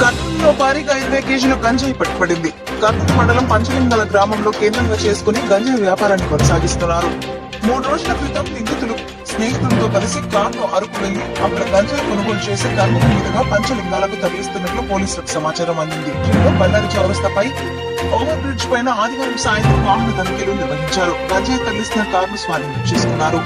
కర్నూలులో భారీగా ఇరవై కేజీల గంజాయి పట్టుబడింది కర్నూలు మండలం పంచలింగల గ్రామంలో కేంద్రంగా చేసుకుని గంజాయి వ్యాపారాన్ని కొనసాగిస్తున్నారు. మూడు రోజుల క్రితం నిందితులు స్నేహితులతో కలిసి కారులో అరుకు వెళ్ళి అక్కడ గంజాయి కొనుగోలు చేసి కర్నూలు మీదుగా పంచలింగాలకు తరలిస్తున్నట్లు పోలీసులకు సమాచారం అందింది. బళ్ళారి చౌరస్తాపై ఓవర్ బ్రిడ్జ్ పైన ఆదివారం సాయంత్రం వాహన తనిఖీలు నిర్వహించారు. గంజాయి తరలిస్తున్న కారును స్వాధీనం చేసుకున్నారు.